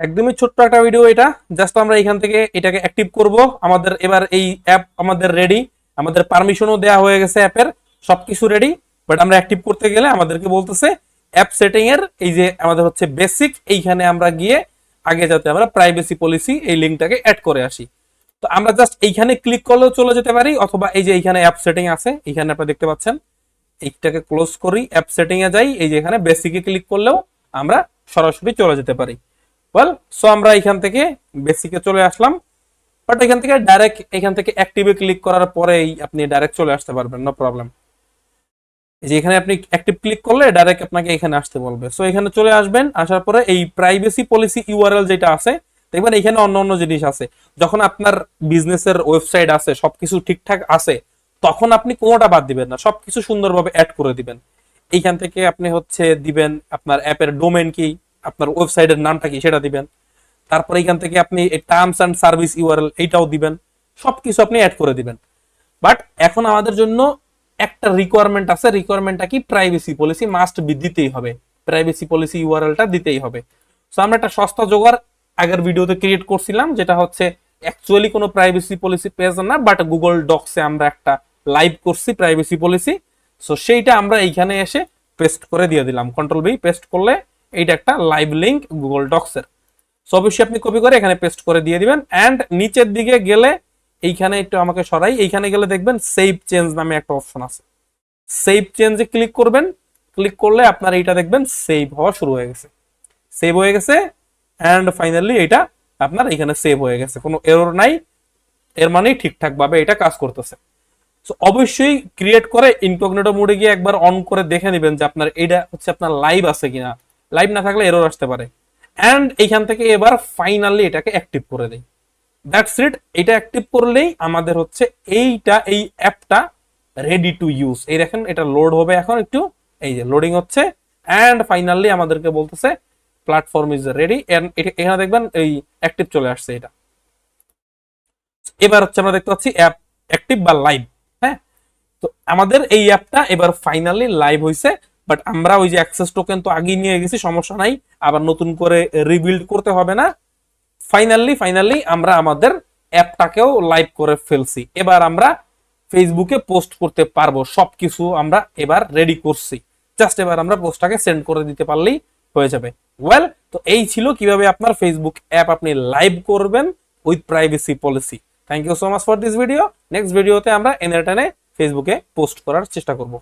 একদমই ছোট্ট একটা ভিডিও এটা। জাস্ট আমরা এখান থেকে এটাকে অ্যাক্টিভ করব। আমাদের এবার এই অ্যাপ আমাদের রেডি আমাদের পারমিশনও দেওয়া হয়ে গেছে অ্যাপের সবকিছু রেডি বাট আমরা অ্যাক্টিভ করতে গেলে আমাদেরকে বলতেছে অ্যাপ সেটিং এর এই যে আমাদের হচ্ছে বেসিক এইখানে আমরা গিয়ে আগে যাতে আমরা প্রাইভেসি পলিসি এই লিঙ্কটাকে অ্যাড করে আসি। তো আমরা জাস্ট এইখানে ক্লিক করলেও চলে যেতে পারি, অথবা এই যে এইখানে অ্যাপ সেটিং আছে, এইখানে আপনারা দেখতে পাচ্ছেন, এইটাকে ক্লোজ করি অ্যাপ সেটিং এ যাই, এই যে এখানে বেসিকে ক্লিক করলেও আমরা সরাসরি চলে যেতে পারি। ওয়েল সো আমরা এখান থেকে বেসিকে চলে আসলাম। বাট এখান থেকে ডাইরেক্ট এখান থেকে অ্যাক্টিভে ক্লিক করার পরেই আপনি ডাইরেক্ট চলে আসতে পারবেন নো প্রবলেম এই যে এখানে আপনি অ্যাক্টিভ ক্লিক করলে ডাইরেক্ট আপনাকে এখানে আসতে বলবে। সো এখানে চলে আসবেন, আসার পরে এই প্রাইভেসি পলিসি ইউআরএল যেটা আছে, দেখবেন এখানে অন্য অন্য জিনিস আছে। যখন আপনার বিজনেসের ওয়েবসাইট আছে, সবকিছু ঠিকঠাক আছে, তখন আপনি কোনোটা বাদ দিবেন না, সবকিছু সুন্দরভাবে অ্যাড করে দিবেন। এইখান থেকে আপনি হচ্ছে দিবেন আপনার অ্যাপের ডোমেন কি আপনার ওয়েবসাইটের নামটা কি সেটা দিবেন। তারপর এখান থেকে আপনি টার্মস অ্যান্ড সার্ভিস ইউআরএল এইটাও দিবেন। সবকিছু আপনি অ্যাড করে দিবেন। বাট এখন আমাদের জন্য একটা রিকোয়ারমেন্ট আছে। রিকোয়ারমেন্টটা কি? প্রাইভেসি পলিসি মাস্ট বি দিতেই হবে। প্রাইভেসি পলিসি ইউআরএলটা দিতেই হবে। সো আমরা একটা সস্তা জোগাড় আগের ভিডিওতে ক্রিয়েট করছিলাম, যেটা হচ্ছে অ্যাকচুয়ালি কোনো প্রাইভেসি পলিসি পেজ না বাট গুগল ডক্সে আমরা একটা লাইভ করছি প্রাইভেসি পলিসি সো সেইটা আমরা এইখানে এসে পেস্ট করে দিয়ে দিলাম। কন্ট্রোল বি পেস্ট করলে এইটা একটা লাইভ লিংক গুগল ডক্সের সো অবশ্যই আপনি কপি করে এখানে পেস্ট করে দিয়ে দিবেন অ্যান্ড নিচের দিকে গেলে এইখানে একটু আমাকে সরাই, এইখানে গেলে দেখবেন সেভ চেঞ্জ নামে একটা অপশন আছে। সেভ চেঞ্জে ক্লিক করবেন ক্লিক করলে আপনার এইটা দেখবেন সেভ হওয়া শুরু হয়ে গেছে। সেভ হয়ে গেছে অ্যান্ড ফাইনালি এটা আপনার এখানে সেভ হয়ে গেছে। কোনো এরর নাই, এর মানেই ঠিকঠাক ভাবে এটা কাজ করতেছে। সো অবশ্যই ক্রিয়েট করে ইনকগনিটো মোডে গিয়ে একবার অন করে দেখে নেবেন যে আপনার এটা হচ্ছে আপনার লাইভ আছে কিনা। লাইভ না থাকলে এরর আসতে পারে। অ্যান্ড এইখান থেকে এবার ফাইনালি এটাকে অ্যাক্টিভ করে দেই। দ্যাটস ইট এটা অ্যাক্টিভ করলেই আমাদের হচ্ছে এইটা, এই অ্যাপটা রেডি টু ইউজ এই দেখেন, এটা লোড হবে এখন একটু। এই যে লোডিং হচ্ছে। অ্যান্ড ফাইনালি আমাদেরকে বলতেছে প্ল্যাটফর্ম ইজ রেডি এখানে দেখবেন এই অ্যাক্টিভ চলে আসছে এটা। এবার হচ্ছে আমরা দেখতে পাচ্ছি অ্যাপ অ্যাক্টিভ বা লাইভ হ্যাঁ? তো আমাদের এই অ্যাপটা এবার ফাইনালি লাইভ হয়েছে বাট আমরা ওই যে অ্যাক্সেস টোকেন তো আগেই নিয়ে গেছি, সমস্যা নাই। আবার নতুন করে রিবিল্ড করতে হবে না। ফাইনালি ফাইনালি আমরা আমাদের অ্যাপটাকেও লাইভ করে ফেলছি। এবার আমরা ফেসবুকে পোস্ট করতে পারব। সবকিছু আমরা এবার রেডি করছি। জাস্ট এবার আমরা পোস্টটাকে সেন্ড করে দিতে পারলেই হয়ে যাবে। ওয়েল তো এই ছিল কীভাবে আপনার ফেসবুক অ্যাপ আপনি লাইভ করবেন with privacy policy thank you so much for this video next ভিডিওতে আমরা এনারটানে ফেসবুকে পোস্ট করার চেষ্টা করব।